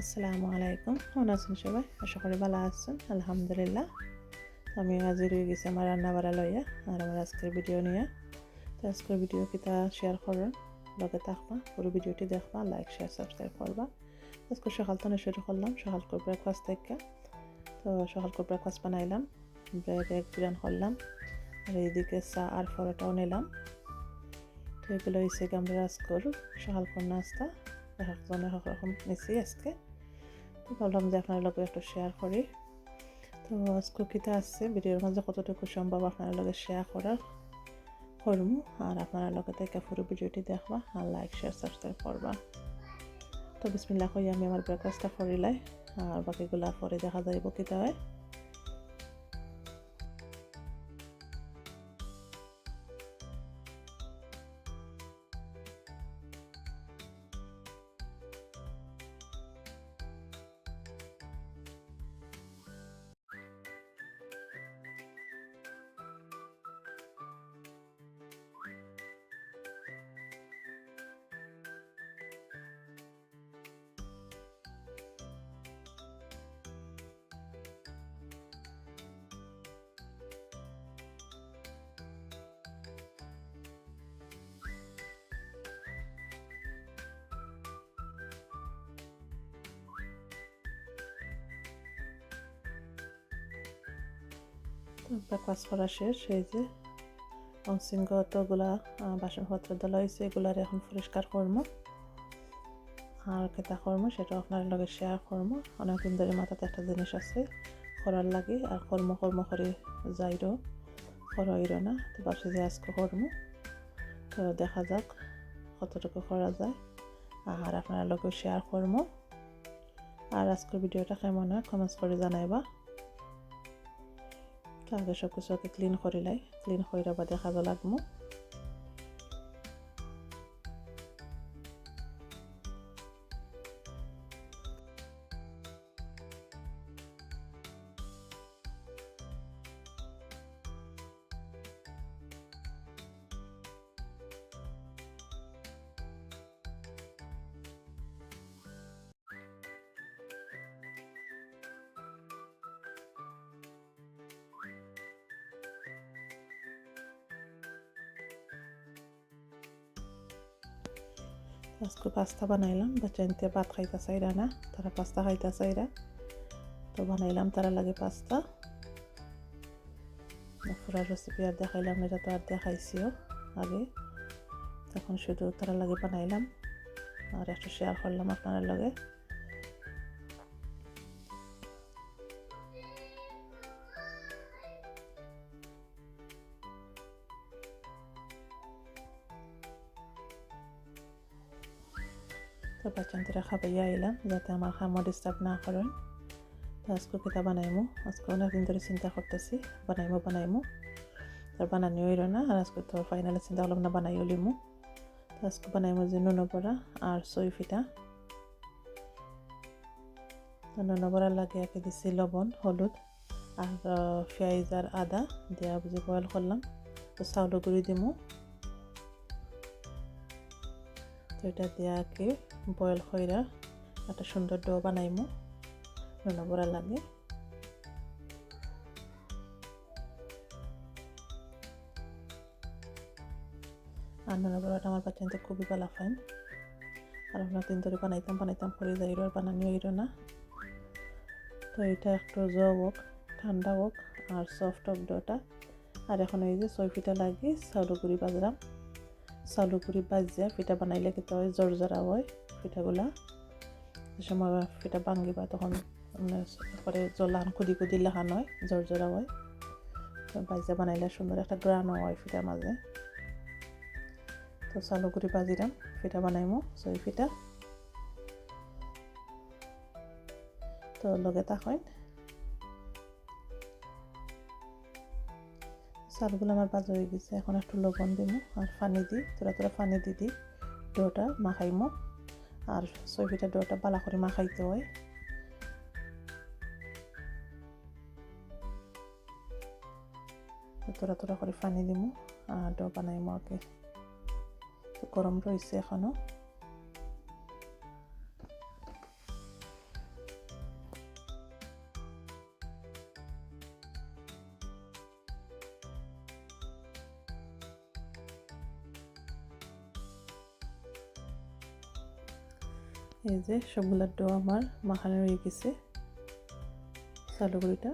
আসসালামু আলাইকুম। কেমন আছেন সবাই? আশা করি ভালো আছেন। আলহামদুলিল্লাহ। আমি হাজির হয়ে গেছি আমার রান্না বাড়া লইয়া আর আমার আজকের ভিডিও নিয়ে। তো আজকের ভিডিও কিতা শেয়ার করেন। লগে থাকবা, পুরো ভিডিওটি দেখবা লাইক শেয়ার সাবস্ক্রাইব করবা। আজকে সকাল তো শুরু করলাম, সকাল করে ব্রেকফাস্ট থেকে। তো সকাল করে ব্রেকফাস্ট বানাইলাম ব্রেড এক বিরান করলাম। আর এইদিকে চা আর পরোটাও নিলাম। তো এগুলো হয়েছে আমরা আজকের সকাল করে নাস্তা। একজনে রকম নিছি আজকে। তো ভাবলাম যে আপনার লগে একটু শেয়ার করি। তো আজকে কিতা আছে? ভিডিওর মাঝে কতটুকু সম্ভব আপনার লগে শেয়ার করার করম, আর আপনার লগে থেকে পুরো ভিডিওটি দেখবা, আর লাইক শেয়ার সাবস্ক্রাইব করবা। তো বিসমিল্লা কই আমি আমার ব্রেকফাস্টটা করিলাই আর বাকিগুলা পরে দেখা যাইব কিতা হয়। ব্রেকফাস্ট করা শেষ, এই যে অংশিংগতগুলা বাসনপত্র দেওয়া হয়েছে, এগুলার এখন পরিষ্কার করব। আর কেতা করব সেটা আপনার লগে শেয়ার করব। অনেকদিন ধরে মাথাতে একটা জিনিস আছে, করার লাগে, আর কর্ম কর্ম করে যাইরো, করাইরো না, তো বাসে যে আজকে করব। তো দেখা যাক কতটুকু করা যায়, আর আপনার লগে শেয়ার করব। আর আজকের ভিডিওটা কেমন হয় কমেন্টস করে জানাইবা। কিছু আগে ক্লিন করিলাই ক্লিন কইরা বাদে খাব লাগবো আজকে পাস্তা বানাইলাম। বাচ্চাইতে ভাত খাইতে চাইরা না, তারা পাস্তা খাইতে চাইরা তো বানাইলাম তারা লাগে পাস্তা পুরা রেসিপি আর দেখাইলাম এটা তো আর দেখাইছিও আগে। তখন শুধু তারা লাগে বানাইলাম। আর একটু শেয়ার করলাম আপনার লগে। তো বাচ্চান্তিরা খাবাইয়া আইলাম যাতে আমার খামো ডিস্টার্ব না করেন তো আজকে কিতা বানাইমু আজকে অনেকদিন ধরে চিন্তা করতেছি বানাইমু বানাইমু তার বানানি হইল না আর আজকে তো ফাইনালি চিন্তা করলাম না বানাই লিমু তো আজকে বানাইমু যে নুনো বড়া আর সই ফিটা তো নুনো বড়া লাগে একে দিছি লবণ হলুদ আর পেঁয়াজ আর আদা দেওয়া বুঝি বয়েল করলাম তো চাউল গুঁড়ি দিমু এটা দেওয়াকে বয়েল কইরা একটা সুন্দর ডো বানাইমু। নুন বড়া লাগে। আর নুন বড়াটা আমার বাচ্চা খুবই ভালো খান আর আমরা দিন ধরে বানাইতাম বানাইতাম করে যাই আর বানানি হইল না। তো এটা একটু জ হোক, ঠান্ডা হোক, আর সফট হোক ডোটা আর এখন এই যে ফিটা লাগে চাউল গুঁড়ি বাজরাম। চাউল গুঁড়ি বাজিয়া পিঠা বানাইলে কিন্তু হয় জোর জোরা হয়, পিঠাগুলা। যে সময় পিঠা ভাঙিবা তখন পরে জলান কুদি কুদি লাহান হয় জোর জোরা হয়। বাজিয়া বানাইলে সুন্দর একটা গ্রানও হয় পিঠার মাঝে তো চাউল গুঁড়ি বাজিরাম পিঠা বানাইমো চই পিঠা। তো লগে তাকইন চালগুলো আমার বাজা হয়ে গেছে। এখন একটু লবণ দিব আর পানি দিই, তোরা তোরা পানি দি দিই ডোটা মাখাইমো। আর ছয়ফিটা ডোটা বালা করে মাখাইতে হয়। তোরা তোরা করে পানি দিব আর ডো বানাইমো আগে। গরম রয়েছে এখনও। যে সবগুলোর ডো আমার মাখানো হয়ে গেছে। চাউলের গুঁড়িটা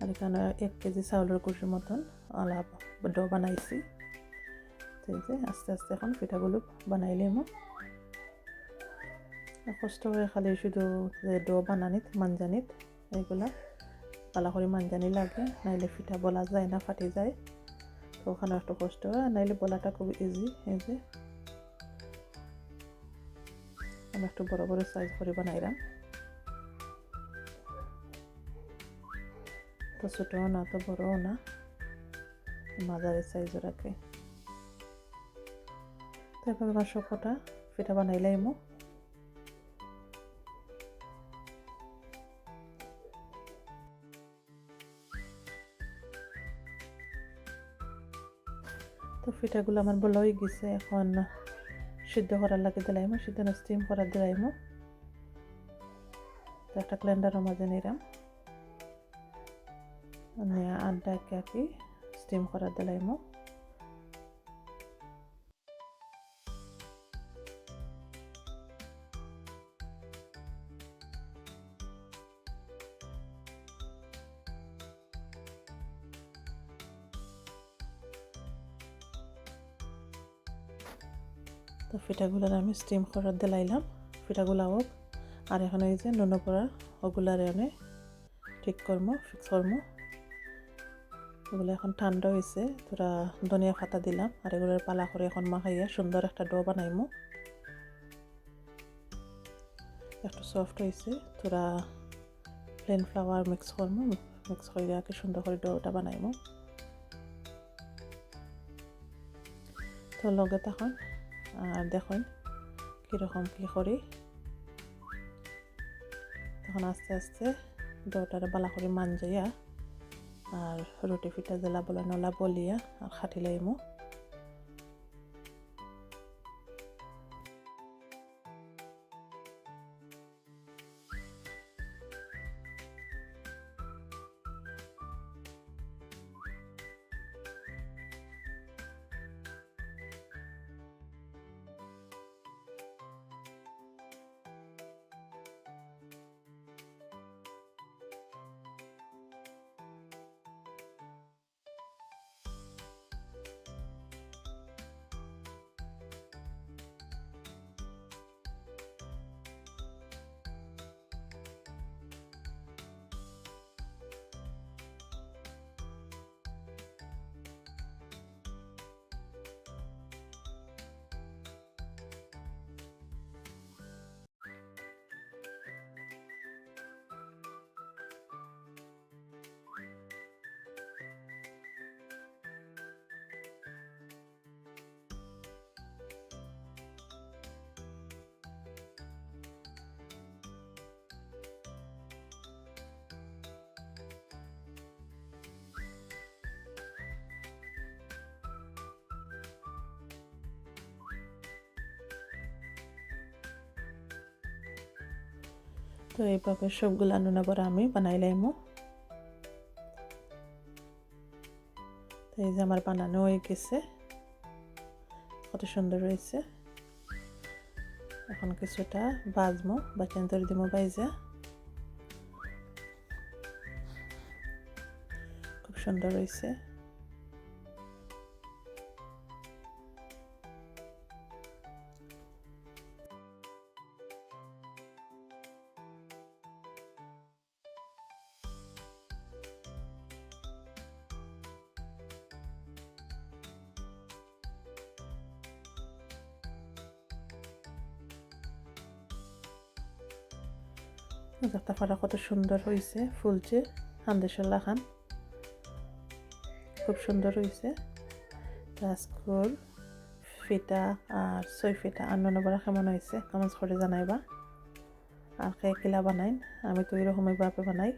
আর এখানে এক কেজি চাউলের গুঁড়ির মতন আলাপ ডো বানাইছি। যে আস্তে আস্তে এখন পিঠাগুলো বানাইলেমো। কষ্ট করে খালি শুধু যে ডো বানানিত, মানজানিত এইগুলা পালা করে মানজানি লাগে, নাইলে পিঠা বলা যায় না, ফাটি যায়। তো ওখানে একটু কষ্ট হয়, নাইলে বলাটা খুব ইজি এই যে। আমি একটু বড় বড় সাইজ করে বানাইলাম। তো ছোটও না, তো বড়ও না। মাঝারি সাইজও রাখে তো এভাবে আমার সবকটা পিঠা বানাইলাইমো তো পিঠাগুলো আমার বলা হয়ে গেছে, এখন সিদ্ধ করার লাগে দিলাইম, সিদ্ধ স্টিম করার দিলাইম। তো একটা ক্লেন্ডারের মাঝে নিলাম। আড্ডা কি স্টিম করার দিলাইমো। তো পিঠাগুলার আমি স্টিম করার দিলাইলাম পিঠাগুলা হোক। আর এখন এই যে নুন পড়া, ওগুলার এনে ঠিক করব ফিক্স করব এগুলো এখন ঠান্ডা হয়েছে তোরা ধনিয়া পাতা দিলাম। আর এগুলোর পালা করে এখন মাখাইয়া সুন্দর একটা ডো বানাইমু। একটু সফট হয়েছে তোরা প্লেন ফ্লাওয়ার মিক্স করব মিক্স করে কি সুন্দর করে ডোটা বানাইমু। তো লগে তখন আর দেখুন, কীরকম কী করি। তখন আস্তে আস্তে ডোটারে বালা করে মানজাইয়া আর রুটি ফিটা জেলা বলে নলা বলিয়া আর খাটি লাইমো। তো এইভাবে সবগুলো নুনা বড়া আমি বানাই লাইমো। এই যে আমার বানানো হয়ে গেছে। কত সুন্দর হয়েছে। এখন কিছুটা বাজমো বা চেন্তর দিমো বাইজা। খুব সুন্দর হয়েছে। ফাটা কত সুন্দর হয়েছে ফুলছে, হান্দেশাল্লা খান। খুব সুন্দর হয়েছে রাজকুর ফিটা আর ছয় ফিটা আর ননবরা কেমন হয়েছে কমেন্টস করে জানাইবা। আর কে কিলা বানাই আমি তো এরকমইভাবে বানাই।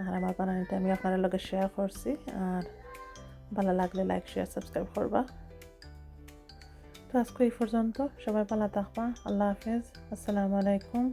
আর আমার বানানিটা আমি আপনার লগে শেয়ার করছি, আর ভালো লাগলে লাইক শেয়ার সাবস্ক্রাইব করবা। তো আজকে এই পর্যন্ত, সবাই ভালো থাকবা, আল্লাহ হাফেজ, আসসালামু আলাইকুম।